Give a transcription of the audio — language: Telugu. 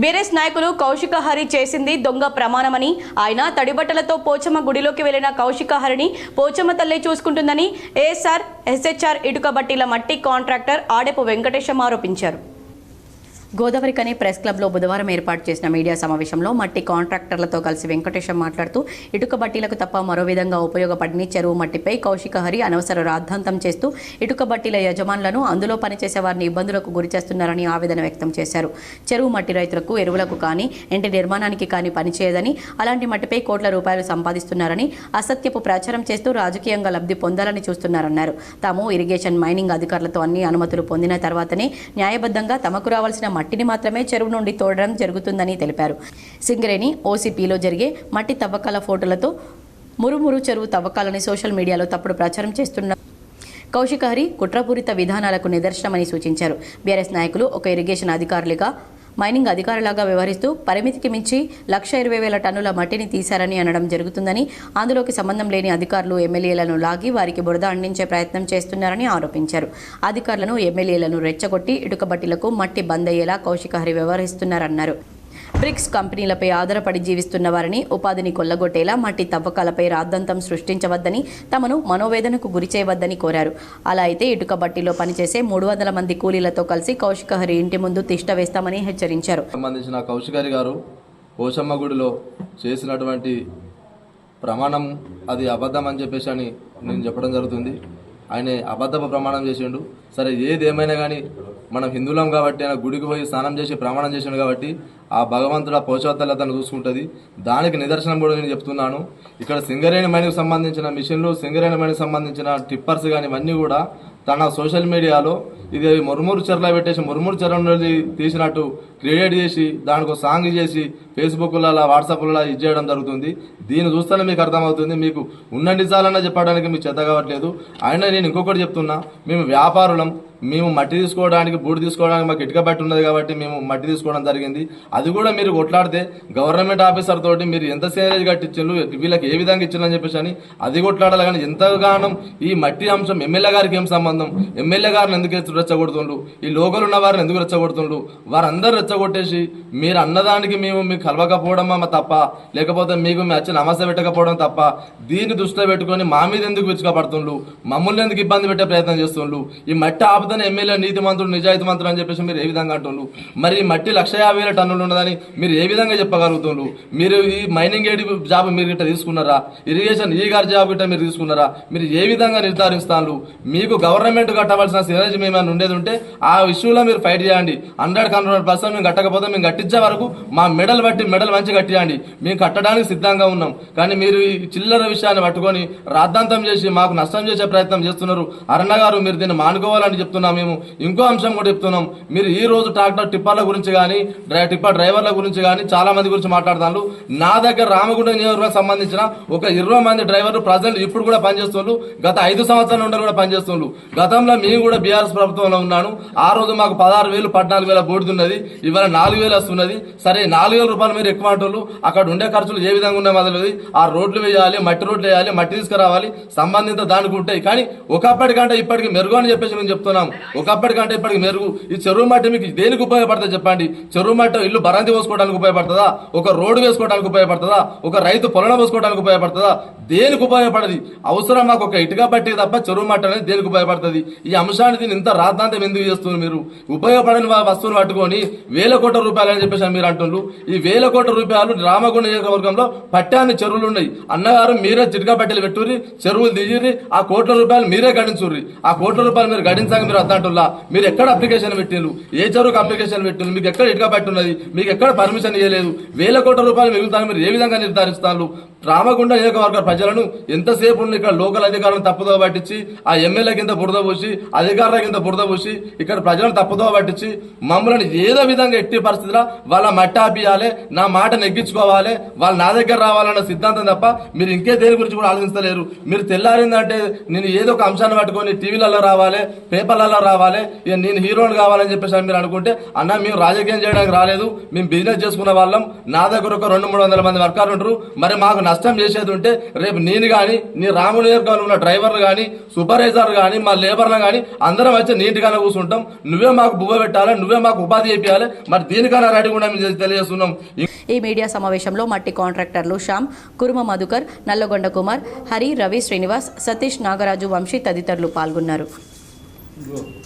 బీఆర్ఎస్ నాయకులు కౌశిక హరి చేసింది దొంగ ప్రమాణమని. ఆయన తడిబట్టలతో పోచమ్మ గుడిలోకి వెళ్ళిన కౌశిక హరిని పోచమ్మ తల్లి చూసుకుంటుందని ఏఎస్ఆర్ ఎస్హెచ్ఆర్ ఇటుకబట్టీల మట్టి కాంట్రాక్టర్ ఆడెపు వెంకటేశం ఆరోపించారు. గోదావరి కని ప్రెస్ క్లబ్లో బుధవారం ఏర్పాటు చేసిన మీడియా సమావేశంలో మట్టి కాంట్రాక్టర్లతో కలిసి వెంకటేశం మాట్లాడుతూ ఇటుక బట్టీలకు తప్ప మరో విధంగా ఉపయోగపడని చెరువు మట్టిపై కౌశిక హరి అనవసర రాద్ధాంతం చేస్తూ ఇటుక బట్టీల యజమానులను అందులో పనిచేసే వారిని ఇబ్బందులకు గురి చేస్తున్నారని ఆవేదన వ్యక్తం చేశారు. చెరువు మట్టి రైతులకు ఎరువులకు కానీ ఇంటి నిర్మాణానికి కానీ పనిచేయదని అలాంటి మట్టిపై కోట్ల రూపాయలు సంపాదిస్తున్నారని అసత్యపు ప్రచారం చేస్తూ రాజకీయంగా లబ్ధి పొందాలని చూస్తున్నారన్నారు. తాము ఇరిగేషన్ మైనింగ్ అధికారులతో అన్ని అనుమతులు పొందిన తర్వాతనే న్యాయబద్ధంగా తమకు రావాల్సిన మట్టిని మాత్రమే చెరువు నుండి తోడడం జరుగుతుందని తెలిపారు. సింగరేణి ఓసీపీలో జరిగే మట్టి తవ్వకాల ఫోటోలతో మురుమురు చెరువు తవ్వకాలని సోషల్ మీడియాలో తప్పుడు ప్రచారం చేస్తున్న కౌశికహరి కుట్రపూరిత విధానాలకు నిదర్శనమని సూచించారు. బీఆర్ఎస్ నాయకులు ఒక ఇరిగేషన్ అధికారులుగా మైనింగ్ అధికారులాగా వ్యవహరిస్తూ పరిమితికి మించి లక్ష ఇరవై వేల టన్నుల మట్టిని తీశారని అనడం జరుగుతుందని అందులోకి సంబంధం లేని అధికారులు ఎమ్మెల్యేలను లాగి వారికి బురద అందించే ప్రయత్నం చేస్తున్నారని ఆరోపించారు. అధికారులను ఎమ్మెల్యేలను రెచ్చగొట్టి ఇటుకబట్టిలకు మట్టి బంద్ అయ్యేలా కౌశికహరి వ్యవహరిస్తున్నారన్నారు. బ్రిక్స్ కంపెనీలపై ఆధారపడి జీవిస్తున్న వారిని ఉపాధిని కొల్లగొట్టేలా మట్టి తవ్వకాలపై రాద్దంతం సృష్టించవద్దని తమను మనోవేదనకు గురి చేయవద్దని కోరారు. అలా అయితే ఇటుక బట్టీలో పనిచేసే మూడు వందల మంది కూలీలతో కలిసి కౌశికహరి ఇంటి ముందు తిష్ట వేస్తామని హెచ్చరించారు. సంబంధించిన కౌశికారి గారు పోషమ్మ గుడిలో చేసినటువంటి ప్రమాణం అది అబద్ధం అని చెప్పేసి అని నేను చెప్పడం జరుగుతుంది. ఆయన అబద్ధపు ప్రమాణం చేసిండు. సరే ఏది ఏమైనా కానీ మనం హిందువులం కాబట్టి ఆయన గుడికి పోయి స్నానం చేసి ప్రమాణం చేసాడు కాబట్టి ఆ భగవంతుడు ఆ పోషవతలు అతను చూసుకుంటుంది. దానికి నిదర్శనం కూడా నేను చెప్తున్నాను. ఇక్కడ సింగరేణి మైన్కి సంబంధించిన మిషన్లు సింగరేణి మైన్కి సంబంధించిన టిప్పర్స్ కానీ ఇవన్నీ కూడా తన సోషల్ మీడియాలో ఇది మురుమూరు చెరలో పెట్టేసి మురుమూరు చెర నుండి తీసినట్టు క్రియేట్ చేసి దానికి ఒక సాంగ్ చేసి ఫేస్బుక్లలో వాట్సాప్లలో ఇది చేయడం జరుగుతుంది. దీన్ని చూస్తేనే మీకు అర్థమవుతుంది. మీకు ఉన్న నిజాలన్నా చెప్పడానికి మీకు చెత్త కావట్లేదు. అయినా నేను ఇంకొకటి చెప్తున్నా. మేము వ్యాపారులం. మేము మట్టి తీసుకోవడానికి బూడి తీసుకోవడానికి మాకు ఇటుక బట్టి ఉన్నది కాబట్టి మేము మట్టి తీసుకోవడం జరిగింది. అది కూడా మీరు కొట్లాడితే గవర్నమెంట్ ఆఫీసర్ తోటి మీరు ఎంత సేనేజ్ కట్టించారు వీళ్ళకి ఏ విధంగా ఇచ్చిందని చెప్పేసి అని అది కొట్లాడాలి. కానీ ఎంతగానో ఈ మట్టి అంశం ఎమ్మెల్యే గారికి ఏం సంబంధం? ఎమ్మెల్యే గారిని ఎందుకు రెచ్చగొడుతుండ్రు? ఈ లోకల్ ఉన్న వారిని ఎందుకు రెచ్చగొడుతుండ్రు? వారందరూ రెచ్చగొట్టేసి మీరు అన్నదానికి మేము మీకు కలవకపోవడం తప్ప లేకపోతే మీకు మీ వచ్చి నమస్య పెట్టకపోవడం తప్ప దీన్ని దృష్టిలో పెట్టుకొని మా మీద ఎందుకు విచ్చుకపడుతుండ్రు మమ్మల్ని ఎందుకు ఇబ్బంది పెట్టే ప్రయత్నం చేస్తుండ్రు? ఈ మట్టి ఆపుతనే ఎమ్మెల్యే నీతి మంత్రులు నిజాయితీ మంత్రులు అని చెప్పేసి మీరు ఏ విధంగా అంటున్నారు మరి మట్టి లక్ష యాభై వేల టన్నులు ఉన్నదని మీరు ఏ విధంగా చెప్పగలుగుతుండ్రు? మీరు ఈ మైనింగ్ ఏడి జాబ్ మీరు గిట్ట తీసుకున్నారా? ఇరిగేషన్ ఈ గారి జాబ్ గిట్ట మీరు తీసుకున్నారా? మీరు ఏ విధంగా నిర్ధారిస్తాను మీకు గవర్నమెంట్ కట్టవలసిన సినర్జీ మేము ఏమైనా ఉండేది ఉంటే ఆ విషయంలో మీరు ఫైట్ చేయండి. హండ్రెడ్ హండ్రెడ్ పర్సెంట్ మేము కట్టకపోతే మేము కట్టించే వరకు మా మెడల్ బట్టి మెడల్ మంచి కట్టియండి. మేము కట్టడానికి సిద్ధంగా ఉన్నాం. కానీ మీరు ఈ చిల్లర విషయాన్ని పట్టుకొని రాద్ధాంతం చేసి మాకు నష్టం చేసే ప్రయత్నం చేస్తున్నారు. అరణ గారు మీరు దీన్ని మానుకోవాలని చెప్తున్నాం మేము. ఇంకో అంశం కూడా చెప్తున్నాం. మీరు ఈ రోజు ట్రాక్టర్ టిప్పర్ల గురించి కానీ డ్రై- టిప్పర్ డ్రైవర్ల గురించి కానీ చాలా మంది గురించి మాట్లాడతాను నా దగ్గర రామగుండ నియోజకవర్గం సంబంధించిన ఒక ఇరవై మంది డ్రైవర్లు ప్రజలు ఇప్పుడు కూడా పనిచేస్తున్నారు. గత ఐదు సంవత్సరాల నుండి కూడా పనిచేస్తున్నారు. గతంలో మేము కూడా బీఆర్ఎస్ ప్రభుత్వంలో ఉన్నాను. ఆ రోజు మాకు పదహారు వేలు పద్నాలుగు వేల బూడిదున్నది ఇవాళ నాలుగు వేలు వస్తున్నది. సరే నాలుగు వేల రూపాయలు మీరు ఎక్కువ అంటున్నారు. అక్కడ ఉండే ఖర్చులు ఏ విధంగా ఉన్నాయి మొదలది ఆ రోడ్లు వేయాలి మట్టి రోడ్లు వేయాలి మట్టి తీసుకురావాలి సంబంధిత దానికి ఉంటాయి. కానీ ఒకప్పటికంటే ఇప్పటికి మెరుగు అని చెప్పేసి మేము చెప్తున్నాం ఒకప్పటికంటే ఇప్పటికి మెరుగు. ఈ చెరువు మట్టి మీకు దేనికి ఉపయోగపడుతుంది చెప్పండి? చెరువు మట్టి ఇల్లు బరాంతి పోసుకోవడానికి ఉపయోగపడుతుందా? ఒక రోడ్డు వేసుకోవడానికి ఉపయోగపడుతుందా? ఒక రైతు పొలం పోసుకోవడానికి ఉపయోగపడుతుందా? దేనికి ఉపయోగపడది? అవసరం మాకు ఒక ఇటుక బట్టి తప్ప చెరువు మట్టి అనేది దేనికి ఉపయోగపడుతుంది? ఈ అంశాన్ని దీన్ని ఇంత రాద్ధాంతం ఎందుకు చేస్తున్నారు మీరు? ఉపయోగపడని వస్తువులు పట్టుకొని వేల కోట్ల రూపాయలు అని చెప్పేసి మీరు అంటున్నారు ఈ వేల కోట్ల రూపాయలు రామగుండ నియోజకవర్గంలో పట్టాన్ని చెరువులు ఉన్నాయి. అన్నగారు మీరే చిటికా పట్టెలు పెట్టుర్రి చెరువులు దిగిరి ఆ కోట్ల రూపాయలు మీరే గడించుర్రి ఆ కోట్ల రూపాయలు మీరు గడించాక మీరు అద్దంటుల్లా మీరు ఎక్కడ అప్లికేషన్ పెట్టిండ్రు? ఏ చెరువుకు అప్లికేషన్ పెట్టిండ్రు? మీకు ఎక్కడ ఇటుక పట్టున్నది మీకు ఎక్కడ పర్మిషన్ ఇవ్వలేదు వేల కోట్ల రూపాయలు మిగులుతాను మీరు ఏ విధంగా నిర్ధారిస్తారు? రామగుండ నియోజకవర్గ ప్రజలను ఎంతసేపు ఉన్న ఇక్కడ లోకల్ అధికారులను తప్పుదో పట్టించి ఆ ఎమ్మెల్యే కింద బురద పోసి అధికారుల కింద బురద పోసి ఇక్కడ ప్రజలను తప్పుదో పట్టించి మమ్మల్ని ఏదో విధంగా ఎట్టి పరిస్థితిలో వాళ్ళ మట్టాపియాలి నా మాట నెగ్గించుకోవాలి వాళ్ళు నా దగ్గర రావాలన్న సిద్ధాంతం తప్ప మీరు ఇంకే దేని గురించి కూడా ఆలోచించలేరు. మీరు తెల్లారిందంటే నేను ఏదో ఒక అంశాన్ని పట్టుకొని టీవీలలో రావాలి పేపర్ల సినిమాల్లో రావాలి. ఇక నేను హీరోని కావాలని చెప్పేసి మీరు అనుకుంటే అన్న మేము రాజకీయం చేయడానికి రాలేదు. మేము బిజినెస్ చేసుకునే వాళ్ళం. నా దగ్గర ఒక రెండు మూడు వందల మంది వర్కర్లు ఉంటారు. మరి మాకు నష్టం చేసేది ఉంటే రేపు నేను కానీ నీ రాముని ఉన్న డ్రైవర్లు కానీ సూపర్వైజర్ కానీ మా లేబర్లు కానీ అందరం వచ్చి నీట్గానే కూర్చుంటాం. నువ్వే మాకు బువ్వ పెట్టాలి నువ్వే మాకు ఉపాధి చేయాలి మరి దీనికన్నా రెడీ కూడా మేము తెలియజేస్తున్నాం. ఈ మీడియా సమావేశంలో మట్టి కాంట్రాక్టర్లు శ్యామ్ కురుమ మధుకర్ నల్లగొండ కుమార్ హరి రవి శ్రీనివాస్ సతీష్ నాగరాజు వంశీ తదితరులు పాల్గొన్నారు. 一个